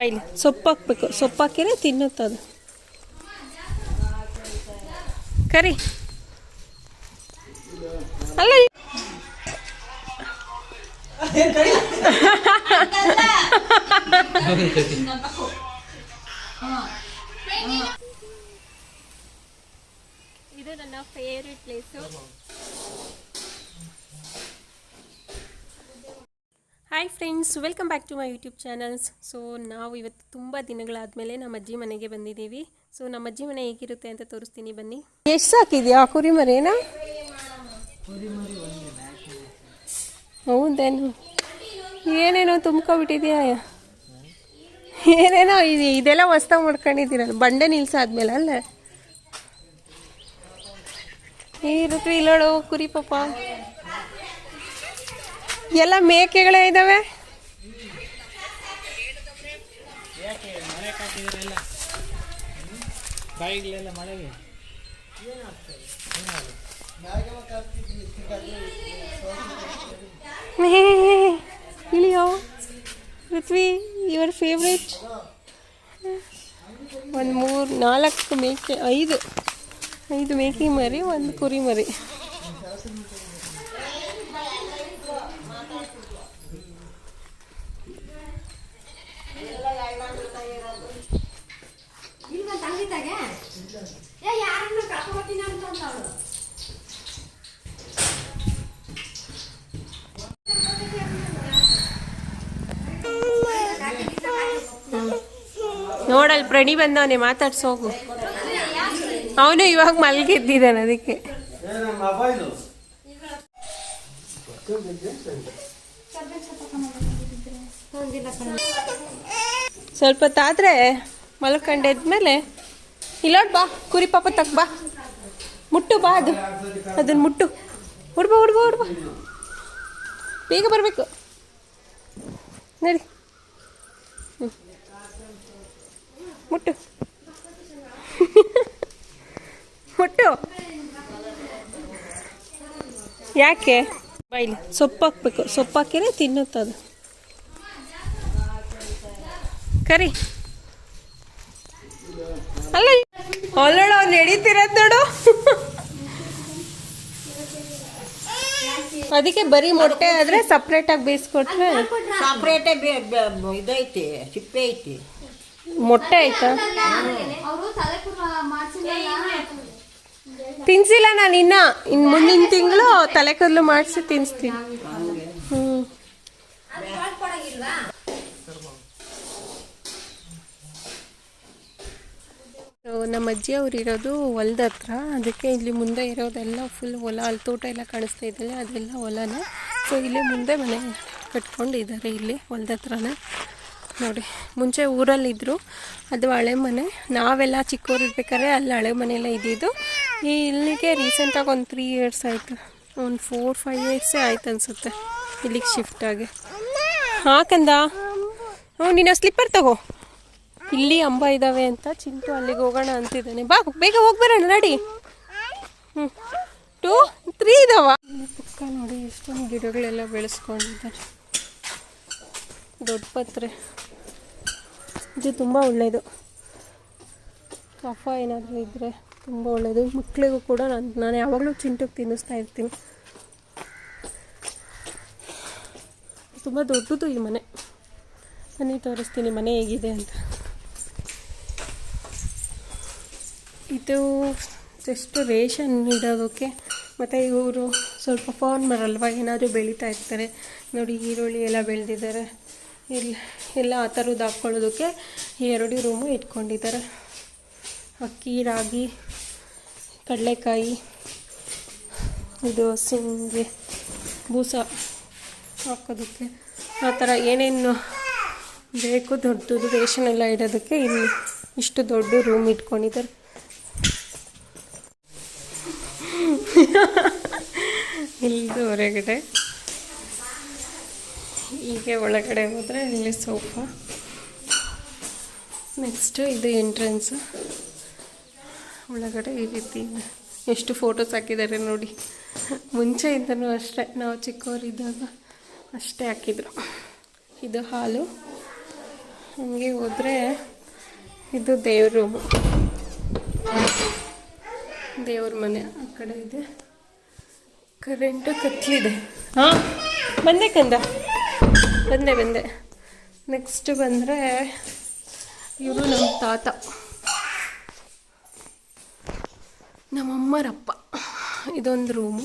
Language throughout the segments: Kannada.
ಇಲ್ಲಿ ಸೊಪ್ಪು ಹಾಕ್ಬೇಕು ಸೊಪ್ಪು ಹಾಕಿದ್ರೆ ತಿನ್ನುತ್ತದು. ಕರಿ. ಅಲ್ಲ ಇದು ನನ್ನ favourite place hi friends welcome back to my YouTube channels so ನಾವು ಇವತ್ತು ತುಂಬ ದಿನಗಳಾದಮೇಲೆ ನಮ್ಮ ಅಜ್ಜಿ ಮನೆಗೆ ಬಂದಿದ್ದೀವಿ. ಸೊ ನಮ್ಮ ಅಜ್ಜಿ ಮನೆ ಹೇಗಿರುತ್ತೆ ಅಂತ ತೋರಿಸ್ತೀನಿ, ಬನ್ನಿ. ಎಷ್ಟು ಸಾಕಿದ್ಯಾ? ಕುರಿ ಮರೇನಾ? ಹೌದೇನು? ಏನೇನೋ ತುಂಬ್ಕೊಬಿಟ್ಟಿದ್ಯಾ? ಏನೇನೋ ಇದೆ ಇದೆಲ್ಲ ಹೊಸ್ದಾಗಿ ಮಾಡ್ಕೊಂಡಿದ್ದೀರಲ್ಲ ಬಂಡೆ ನಿಲ್ಸಾದ್ಮೇಲೆ ಅಲ್ಲ? ಈ ಋತು ಇಲ್ಲೋಳು ಕುರಿ ಪಾಪ. ಎಲ್ಲ ಮೇಕೆಗಳೇ ಇದ್ದಾವೆ ಇಳಿಯೋ, ಪೃಥ್ವಿ ಯುವರ್ ಫೇವ್ರೇಟ್ ಒಂದು ಮೂರು ನಾಲ್ಕು ಮೇಕೆ, ಐದು ಐದು ಮೇಕೆ ಮರಿ, ಒಂದು ಕುರಿ ಮರಿ ಇಲ್ಲ ತಂಗಿತಾಗೆ ಏ ನೋಡಲ್ಲಿ ಪ್ರಣಿ ಬಂದವನೇ ಮಾತಾಡ್ಸೋಗು ಅವನು ಇವಾಗ ಮಲ್ಗಿದ್ದಿದ್ದಾನೆ ಅದಕ್ಕೆ. ಸ್ವಲ್ಪ ತಾದ್ರೆ ಮಲ್ಕೊಂಡೆದ್ಮೇಲೆ ಇಲ್ಲೋಡ್ ಬಾ, ಕುರಿ ಪಾಪ ತಕ್ ಬಾ. ಮುಟ್ಟು, ಬಾ ಅದು. ಅದನ್ನ ಮುಟ್ಟು. ಹುಡ್ಬ ಹುಡ್ಬ ಹುಡ್ಬ ಬೇಗ ಬರಬೇಕು. ನಡಿ. ಮುಟ್ಟು. ಮುಟ್ಟು. ಯಾಕೆ? ಬೈಲಿ ಸೊಪ್ಪು ಹಾಕ್ಬೇಕು. ಸೊಪ್ಪು ಹಾಕಿದ್ರೆ ತಿನ್ನುತ್ತದು ಕರಿ. ಅಲ್ಲ ಅಲ್ಲೋಳು ಅವ್ನು ನಡೀತಿರೋದು ನೋಡು. ಅದಕ್ಕೆ ಬರೀ ಮೊಟ್ಟೆ ಆದ್ರೆ ಸಪ್ರೇಟ್ ಆಗಿ ಬೇಯಿಸ್ಕೊಟ್ರೆ ಸಪ್ರೇಟೇ ಇದೈತಿ ಚಿಪ್ಪೆ ಐತಿ. ಮೊಟ್ಟೆ ಆಯ್ತಾ? ತಿನ್ಸಿಲ್ಲ ನಾನು ಇನ್ನ. ಇನ್ ಮುಂದಿನ ತಿಂಗಳು ತಲೆ ಕೂದಲು ಮಾಡಿಸಿ ತಿನ್ಸ್ತೀನಿ ಹ್ಮ್ ಸೊ, ನಮ್ಮ ಅಜ್ಜಿ ಅವ್ರು ಇರೋದು ಹೊಲದ ಹತ್ರ. ಅದಕ್ಕೆ ಇಲ್ಲಿ ಮುಂದೆ ಇರೋದೆಲ್ಲ ಫುಲ್ ಹೊಲ, ಅಲ್ಲಿ ತೋಟ ಎಲ್ಲ ಕಾಣಿಸ್ತಾ ಇದ್ದಾರೆ ಅದೆಲ್ಲ ಹೊಲನ. ಸೊ ಇಲ್ಲಿ ಮುಂದೆ ಮನೆ ಕಟ್ಕೊಂಡಿದ್ದಾರೆ ಇಲ್ಲಿ ಹೊಲದ ಹತ್ರನೇ. ನೋಡಿ, ಮುಂಚೆ ಊರಲ್ಲಿದ್ದರು ಅದು ಹಳೆ ಮನೆ. ನಾವೆಲ್ಲ ಚಿಕ್ಕವರಿರ್ಬೇಕಾದ್ರೆ ಅಲ್ಲಿ ಹಳೆ ಮನೆಯೆಲ್ಲ ಇದ್ದಿದ್ದು. ಈ ಇಲ್ಲಿಗೆ ರೀಸೆಂಟಾಗಿ ಒಂದು ತ್ರೀ ಇಯರ್ಸ್ ಆಯಿತು. ಒಂದು ಫೋರ್ ಫೈವ್ ಇಯರ್ಸೇ ಆಯ್ತು ಅನಿಸುತ್ತೆ ಇಲ್ಲಿಗೆ ಶಿಫ್ಟ್ ಆಗಿ. ಹಾಕಂದ? ಹ್ಞೂ ನೀನು ಸ್ಲಿಪ್ಪರ್ ತಗೋ. ಇಲ್ಲಿ ಅಂಬ ಇದ್ದಾವೆ ಅಂತ ಚಿಂಟು ಅಲ್ಲಿಗೆ ಹೋಗೋಣ ಅಂತಿದ್ದಾನೆ. ಬಾ, ಬೇಗ ಹೋಗ್ಬರೋಣ ನಡಿ ಹ್ಞೂ ಟೂ ತ್ರೀ ಇದಾವ. ಪಕ್ಕ ನೋಡಿ ಎಷ್ಟೊಂದು ಗಿಡಗಳೆಲ್ಲ ಬೆಳೆಸ್ಕೊಂಡಿದ್ದಾರೆ. ದೊಡ್ಡ ಪತ್ರೆ. ಇದು ತುಂಬ ಒಳ್ಳೆಯದು ಕಫ ಏನಾದರೂ ಇದ್ದರೆ ತುಂಬ ಒಳ್ಳೆಯದು ಮಕ್ಕಳಿಗೂ ಕೂಡ ನಾನು ನಾನು ಯಾವಾಗಲೂ ಚಿಂಟುಗೆ ತಿನ್ನಿಸ್ತಾ ಇರ್ತೀನಿ. ತುಂಬ ದೊಡ್ಡದು ಈ ಮನೆ. ಮನೆ ತೋರಿಸ್ತೀನಿ, ಮನೆ ಹೇಗಿದೆ ಅಂತ. ಇದು ಜಸ್ಟ್ ರೇಷನ್ ಇಡೋದಕ್ಕೆ. ಮತ್ತು ಇವರು ಸ್ವಲ್ಪ ಫಾರ್ಮರ್ ಅಲ್ವಾ, ಏನಾದರೂ ಬೆಳೀತಾ ಇರ್ತಾರೆ. ನೋಡಿ ಈರುಳ್ಳಿ ಎಲ್ಲ ಬೆಳೆದಿದ್ದಾರೆ. ಇಲ್ಲ ಎಲ್ಲ ಆ ಥರದ್ದು ಹಾಕ್ಕೊಳ್ಳೋದಕ್ಕೆ ಎರಡು ರೂಮು ಇಟ್ಕೊಂಡಿದ್ದಾರೆ. ಅಕ್ಕಿ, ರಾಗಿ, ಕಡಲೆಕಾಯಿ, ಇದು ಸಿಂಗೆ ಬೂಸ ಹಾಕೋದಕ್ಕೆ. ಆ ಥರ ಏನೇನು ಬೇಕು ದೊಡ್ಡದು ರೇಷನ್ ಎಲ್ಲ ಇಡೋದಕ್ಕೆ ಇಲ್ಲಿ ಇಷ್ಟು ದೊಡ್ಡ ರೂಮ್ ಇಟ್ಕೊಂಡಿದ್ದಾರೆ. ಇಲ್ಲಿದು ಹೊರಗಡೆ. ಹೀಗೆ ಒಳಗಡೆ ಹೋದರೆ ಇಲ್ಲಿ ಸೋಫಾ. ನೆಕ್ಸ್ಟು ಇದು ಎಂಟ್ರೆನ್ಸ್ ಒಳಗಡೆ ಈ ರೀತಿ ಎಷ್ಟು ಫೋಟೋಸ್ ಹಾಕಿದ್ದಾರೆ ನೋಡಿ. ಮುಂಚೆಯಿಂದನೂ ಅಷ್ಟೇ. ನಾವು ಚಿಕ್ಕವರಿದ್ದಾಗ ಅಷ್ಟೇ ಹಾಕಿದ್ರು. ಇದು ಹಾಲು. ಹಂಗೆ ಹೋದರೆ ಇದು ದೇವ್ರ ರೂಮು ದೇವ್ರ ಮನೆ ಆ ಕಡೆ ಇದೆ. ಕರೆಂಟು ಕತ್ಲಿದೆ ಹಾಂ? ಬಂದೆ ಕಂದ. ಬಂದೆ ಬಂದೆ. ನೆಕ್ಸ್ಟ್ ಬಂದರೆ ಇವರು ನಮ್ಮ ತಾತ. ನಮ್ಮಮ್ಮರಪ್ಪ ಇದೊಂದು ರೂಮು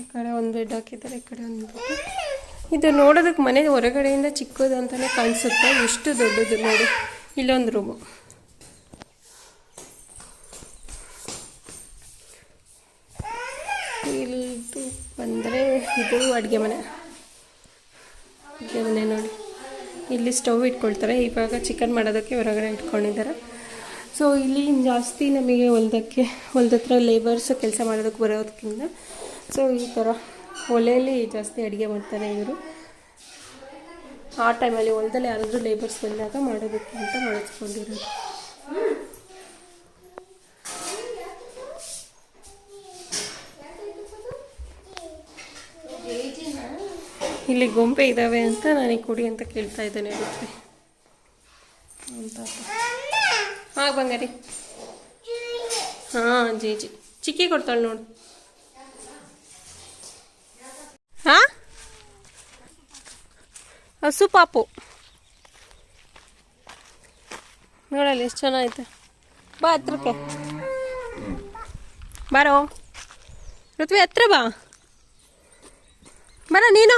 ಈ ಕಡೆ ಒಂದು ಬೆಡ್ ಹಾಕಿದ್ದಾರೆ ಈ ಕಡೆ ಒಂದು ಬೆಡ್ ಇದು ನೋಡೋದಕ್ಕೆ ಮನೆ ಹೊರಗಡೆಯಿಂದ ಚಿಕ್ಕದು ಅಂತಲೇ ಕಾಣಿಸುತ್ತೆ. ಎಷ್ಟು ದೊಡ್ಡದು ನೋಡಿ. ಇಲ್ಲೊಂದು ರೂಮು ಇದು ಬಂದರೆ ಇದು ಅಡುಗೆ ಮನೆ. ಅಡುಗೆ ಮನೆ ನೋಡಿ. ಇಲ್ಲಿ ಸ್ಟವ್ ಇಟ್ಕೊಳ್ತಾರೆ. ಇವಾಗ ಚಿಕನ್ ಮಾಡೋದಕ್ಕೆ ಹೊರಗಡೆ ಇಟ್ಕೊಂಡಿದ್ದಾರೆ. ಸೊ ಇಲ್ಲಿ ಜಾಸ್ತಿ ನಮಗೆ ಹೊಲದಕ್ಕೆ, ಹೊಲ್ದತ್ರ ಲೇಬರ್ಸ್ ಕೆಲಸ ಮಾಡೋದಕ್ಕೆ ಬರೋದಕ್ಕಿಂತ ಸೊ ಈ ಥರ ಒಲೆಯಲ್ಲಿ ಜಾಸ್ತಿ ಅಡುಗೆ ಮಾಡ್ತಾರೆ ಇವರು. ಆ ಟೈಮಲ್ಲಿ ಹೊಲದಲ್ಲಿ ಯಾರಾದರೂ ಲೇಬರ್ಸ್ ಬಂದಾಗ ಮಾಡೋದಕ್ಕಿಂತ ಮಾಡಿಸ್ಕೊಂಡಿರೋದು. ಇಲ್ಲಿ ಗೊಂಬೆ ಇದ್ದಾವೆ ಅಂತ ನನಗೆ ಕೊಡಿ ಅಂತ ಕೇಳ್ತಾ ಇದ್ದಾನೆ ಅಂತ ಹಾಂ, ಬಂಗಾರಿ. ಹಾಂ, ಜಿ ಜಿ. ಚಿಕ್ಕಿ ಕೊಡ್ತಾಳೆ ನೋಡು. ಹಾಂ? ಹಸು ಪಾಪು ನೋಡಲ್ಲ ಎಷ್ಟು ಚೆನ್ನಾಗೈತೆ. ಬಾ ಹತ್ರಕ್ಕೆ. ಬಾರೋ. ಋತ್ವಿ, ಹತ್ರ ಬಾ. ಬರ, ನೀನು?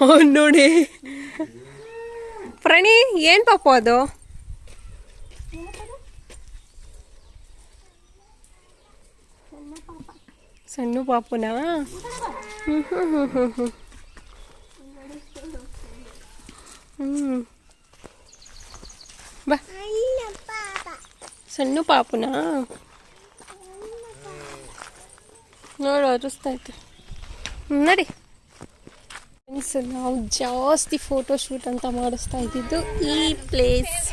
ಅವ್ನು ನೋಡಿ. ಪ್ರಣಿ, ಏನು ಪಾಪ ಅದು? ಸಣ್ಣ ಪಾಪುನಾ? ಹ್ಞೂ ಹ್ಞೂ ಹ್ಞೂ ಹ್ಞೂ ಹ್ಞೂ ಹ್ಞೂ ಬಾ. ಸಣ್ಣ ಪಾಪುನಾ? ನೋಡು ಅರಿಸ್ತೈತೆ ಹ್ಞೂ ನಡಿ. ಫ್ರೆಂಡ್ಸ್ ನಾವು ಜಾಸ್ತಿ ಫೋಟೋ ಶೂಟ್ ಅಂತ ಮಾಡಿಸ್ತಾ ಇದ್ದಿದ್ದು ಈ ಪ್ಲೇಸ್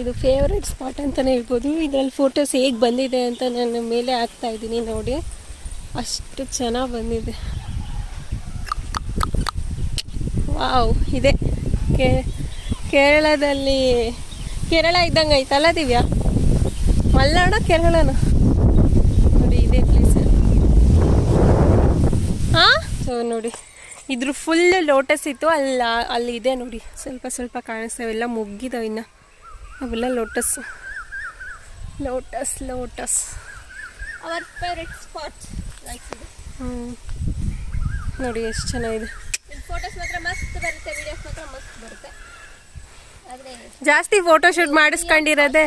ಇದು ಫೇವ್ರೆಟ್ ಸ್ಪಾಟ್ ಅಂತಲೇ ಹೇಳ್ಬೋದು. ಇದರಲ್ಲಿ ಫೋಟೋಸ್ ಹೇಗೆ ಬಂದಿದೆ ಅಂತ ನಾನು ಮೇಲೆ ಹಾಕ್ತಾ ಇದ್ದೀನಿ ನೋಡಿ. ಅಷ್ಟು ಚೆನ್ನಾಗಿ ಬಂದಿದೆ. ವಾವ್, ಇದೆ. ಕೇ, ಕೇರಳದಲ್ಲಿ, ಕೇರಳ ಇದ್ದಂಗೆ ಐತಲ್ಲ ದಿವ್ಯಾ? ಮಲ್ನಾಡ, ಕೇರಳನ? ನೋಡಿ, ಇದೆ ಪ್ಲೇಸ್ ಹಾಂ ಸೊ, ನೋಡಿ. ಇದ್ರ ಫುಲ್ ಲೋಟಸ್ ಇತ್ತು ಅಲ್ಲ ಅಲ್ಲಿ ಇದೆ ನೋಡಿ. ಸ್ವಲ್ಪ ಸ್ವಲ್ಪ ಕಾಣಿಸ್ತಾವೆ ಎಲ್ಲ ಮುಗ್ಗಿದಾವೆ ಇನ್ನು. ಅವೆಲ್ಲ lotus lotus lotus our favourite spot like ಹ್ಞೂ ನೋಡಿ ಎಷ್ಟು ಚೆನ್ನಾಗಿದೆ. ಫೋಟೋಸ್ ಮಾತ್ರ ಮಸ್ತ್ ಬರುತ್ತೆ ವಿಡಿಯೋಸ್ ಮಾತ್ರ ಮಸ್ತ್ ಬರುತ್ತೆ. ಜಾಸ್ತಿ ಫೋಟೋ ಶೂಟ್ ಮಾಡಿಸ್ಕೊಂಡಿರೋದೆ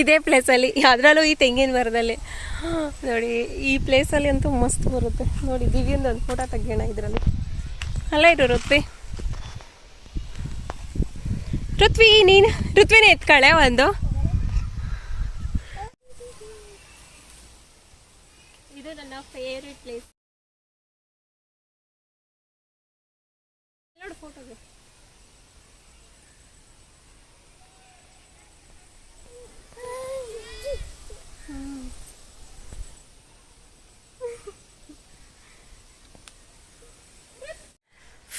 ಇದೇ ಪ್ಲೇಸಲ್ಲಿ ಅದರಲ್ಲೂ ಈ ತೆಂಗಿನ ಮರದಲ್ಲಿ. ನೋಡಿ ಈ ಪ್ಲೇಸಲ್ಲಿ ಅಂತೂ ಮಸ್ತ್ ಬರುತ್ತೆ. ನೋಡಿ ದಿವ್ಯಂದು ಒಂದು ಫೋಟೋ ತೆಗಿಯೋಣ ಇದರಲ್ಲಿ. ಅಲ್ಲ ಇರು ಋತ್ವಿ ಋತ್ವಿ ನೀನು ಋತ್ವಿನೇ ಎತ್ಕಳೆ ಒಂದು. ಇದು ನನ್ನ ಫೇವ್ರೆಟ್ ಪ್ಲೇಸ್ ನೋಡು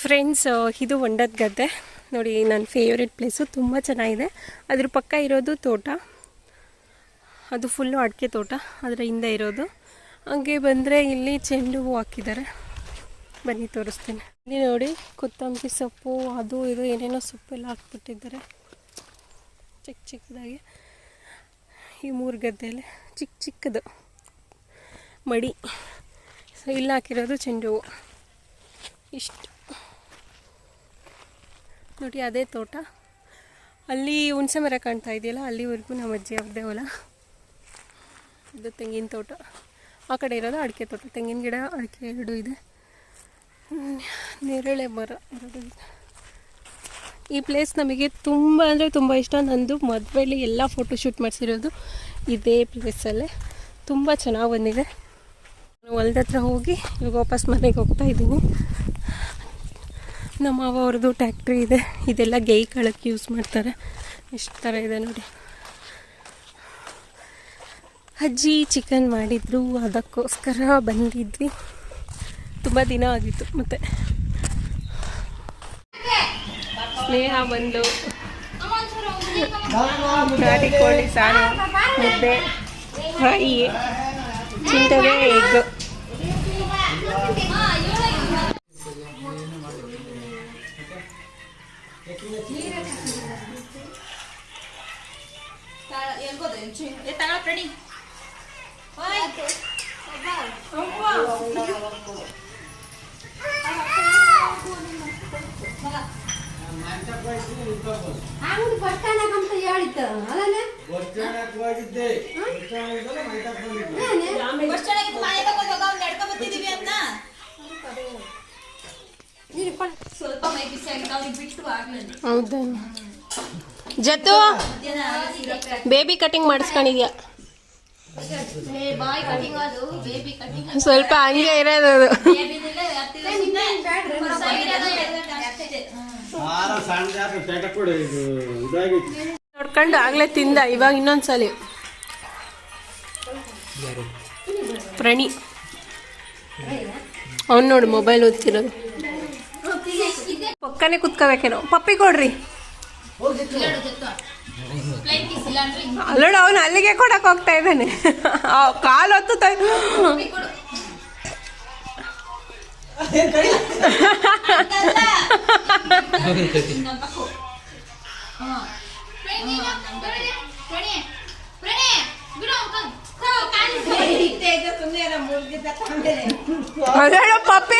ಫ್ರೆಂಡ್ಸ್ ಇದು ಹೊಂಡದ ಗದ್ದೆ. ನೋಡಿ ನನ್ನ ಫೇವ್ರೆಟ್ ಪ್ಲೇಸು ತುಂಬ ಚೆನ್ನಾಗಿದೆ. ಅದ್ರ ಪಕ್ಕ ಇರೋದು ತೋಟ. ಅದು ಫುಲ್ಲು ಅಡಿಕೆ ತೋಟ. ಅದರ ಹಿಂದೆ ಇರೋದು. ಹಂಗೆ ಬಂದರೆ ಇಲ್ಲಿ ಚೆಂಡು ಹೂವು ಹಾಕಿದ್ದಾರೆ. ಬನ್ನಿ, ತೋರಿಸ್ತೀನಿ. ಇಲ್ಲಿ ನೋಡಿ, ಕೊತ್ತಂಬರಿ ಸೊಪ್ಪು, ಅದು, ಇದು, ಏನೇನೋ ಸೊಪ್ಪೆಲ್ಲ ಹಾಕ್ಬಿಟ್ಟಿದ್ದಾರೆ. ಚಿಕ್ಕ ಚಿಕ್ಕದಾಗಿ. ಈ ಮೂರು ಗದ್ದೆಯಲ್ಲಿ ಚಿಕ್ಕ ಚಿಕ್ಕದು. ಮಡಿ. ಸೊ ಇಲ್ಲಿ ಹಾಕಿರೋದು ಚೆಂಡು ಹೂವು ಇಷ್ಟು. ನೋಡಿ, ಅದೇ ತೋಟ. ಅಲ್ಲಿ ಹುಣಸೆ ಮರ ಕಾಣ್ತಾ ಇದೆಯಲ್ಲ, ಅಲ್ಲಿವರೆಗೂ ನಮ್ಮ ಅಜ್ಜಿ ಅವ್ರದ್ದೇ ಹೊಲ. ಇದು ತೆಂಗಿನ ತೋಟ. ಆ ಕಡೆ ಇರೋದು ಅಡಿಕೆ ತೋಟ. ತೆಂಗಿನ ಗಿಡ, ಅಡಿಕೆ ಎರಡು ಇದೆ. ನೇರಳೆ ಮರ. ಈ ಪ್ಲೇಸ್ ನಮಗೆ ತುಂಬ ಅಂದರೆ ತುಂಬ ಇಷ್ಟ. ನಂದು ಮದುವೆಯಲ್ಲಿ ಎಲ್ಲ ಫೋಟೋ ಶೂಟ್ ಮಾಡಿಸಿರೋದು ಇದೇ ಪ್ಲೇಸಲ್ಲೇ ತುಂಬ ಚೆನ್ನಾಗಿ ಬಂದಿದೆ. ಹೊಲ್ದ ಹತ್ರ ಹೋಗಿ ಇವಾಗ ವಾಪಸ್ ಮನೆಗೆ ಹೋಗ್ತಾ ಇದ್ದೀನಿ. ನಮ್ಮ ಮಾವ ಅವ್ರದ್ದು ಟ್ಯಾಕ್ಟ್ರಿ ಇದೆ. ಇದೆಲ್ಲ ಗೈ ಕಳಕ್ಕೆ ಯೂಸ್ ಮಾಡ್ತಾರೆ. ಎಷ್ಟು ಥರ ಇದೆ ನೋಡಿ. ಅಜ್ಜಿ ಚಿಕನ್ ಮಾಡಿದ್ರು, ಅದಕ್ಕೋಸ್ಕರ ಬಂದಿದ್ವಿ. ತುಂಬ ದಿನ ಆಗಿತ್ತು ಮತ್ತೆ. ಸ್ನೇಹ ಬಂದು. ನಾಟಿ ಕೋಳಿ ಸಾರು, ಮುದ್ದೆ ಫ್ರೈ ಅಂಗಡಿ ಬಸ್ ಸ್ಟ್ಯಾಂಡ್ ಅಂತ ಹೇಳಿತ್ತು ಅಲ್ಲನೆ ಸ್ವಲ್ಪ ಮೈ ಬಿಸಿ ಆಗಿತ್ತು ಅವ್ರಿಗೆ ಬಿಟ್ಟು ಆಗ್ಲಿ. ಹೌದಾ? ಸಾರ ಬೇಬಿ ಕಟಿಂಗ್ ಮಾಡಿಸ್ಕೊಂಡಿದ್ಯಾ? ಸ್ವಲ್ಪ ಹಂಗೆ ಇರೋದು ನೋಡ್ಕೊಂಡು ಆಗ್ಲೇ ತಿಂದ ಇವಾಗ ಇನ್ನೊಂದ್ಸಲಿ. ಪ್ರಣಿ. ಅವ್ನು ನೋಡು ಮೊಬೈಲ್ ಓದ್ತಿರೋದು. ಪಕ್ಕನೆ ಕುತ್ಕೋಬೇಕೇನೋ. ಪಪ್ಪಿ ಕೊಡ್ರಿ. ಅಲ್ಲೋಡು ಅವನು ಅಲ್ಲಿಗೆ ಕೊಡಕ್ ಹೋಗ್ತಾ ಇದ್ದಾನೆ. ಕಾಲು ಹೊತ್ತು ತ- ಕೊಡು ಹಿಂಗಂತ ಕೊ. ಹಾ. ಪ್ರಣಿ, ಪ್ರಣಿ, ಪ್ರಣಿ, ಪ್ರಣಿ, ಬಿಡು ಅಂಕಲ್. ಕೋ, ಕಾಲು ಅದೇನೋ ಪಪ್ಪಿ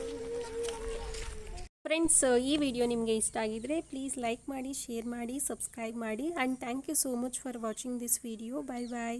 ಫ್ರೆಂಡ್ಸ್ ಈ ವಿಡಿಯೋ ನಿಮಗೆ ಇಷ್ಟ ಆಗಿದ್ರೆ ಪ್ಲೀಸ್ ಲೈಕ್ ಮಾಡಿ ಶೇರ್ ಮಾಡಿ ಸಬ್ಸ್ಕ್ರೈಬ್ ಮಾಡಿ and thank you so much for watching this video bye bye